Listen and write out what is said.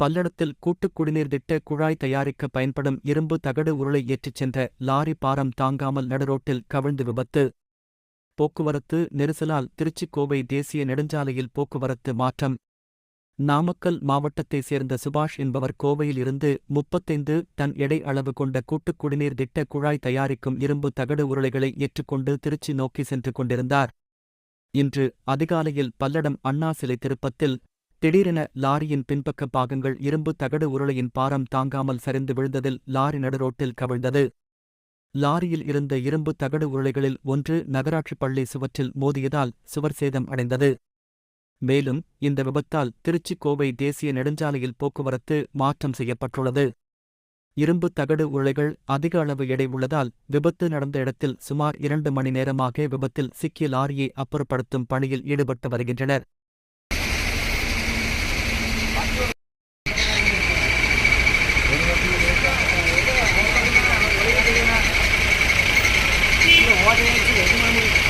பல்லடத்தில் கூட்டுக் குடிநீர் திட்ட குழாய் தயாரிக்க பயன்படும் இரும்பு தகடு உருளை ஏற்றிச் சென்ற லாரி பாரம் தாங்காமல் நடுரோட்டில் கவிழ்ந்து விபத்து. போக்குவரத்து நெரிசலால் திருச்சி கோவை தேசிய நெடுஞ்சாலையில் போக்குவரத்து மாற்றம். நாமக்கல் மாவட்டத்தைச் சேர்ந்த சுபாஷ் என்பவர் கோவையில் இருந்து முப்பத்தைந்து டன் எடை அளவு கொண்ட கூட்டுக் குடிநீர் திட்ட குழாய் தயாரிக்கும் இரும்பு தகடு உருளைகளை ஏற்றுக்கொண்டு திருச்சி நோக்கி சென்று கொண்டிருந்தார். இன்று அதிகாலையில் பல்லடம் அண்ணா சிலை திருப்பத்தில் திடீரென லாரியின் பின்பக்க பாகங்கள் இரும்பு தகடு உருளையின் பாரம் தாங்காமல் சரிந்து விழுந்ததில் லாரி நடுரோட்டில் கவிழ்ந்தது. லாரியில் இருந்த இரும்பு தகடு உருளைகளில் ஒன்று நகராட்சிப் பள்ளி சுவற்றில் மோதியதால் சுவர் சேதம் அடைந்தது. மேலும் இந்த விபத்தால் திருச்சி கோவை தேசிய நெடுஞ்சாலையில் போக்குவரத்து மாற்றம் செய்யப்பட்டுள்ளது. இரும்பு தகடு உருளைகள் அதிக அளவு எடை உள்ளதால் விபத்து நடந்த இடத்தில் சுமார் இரண்டு மணி நேரமாக விபத்தில் சிக்கிய லாரியை அப்புறப்படுத்தும் பணியில் ஈடுபட்டு வருகின்றனர். 我今天했지这,여기 만.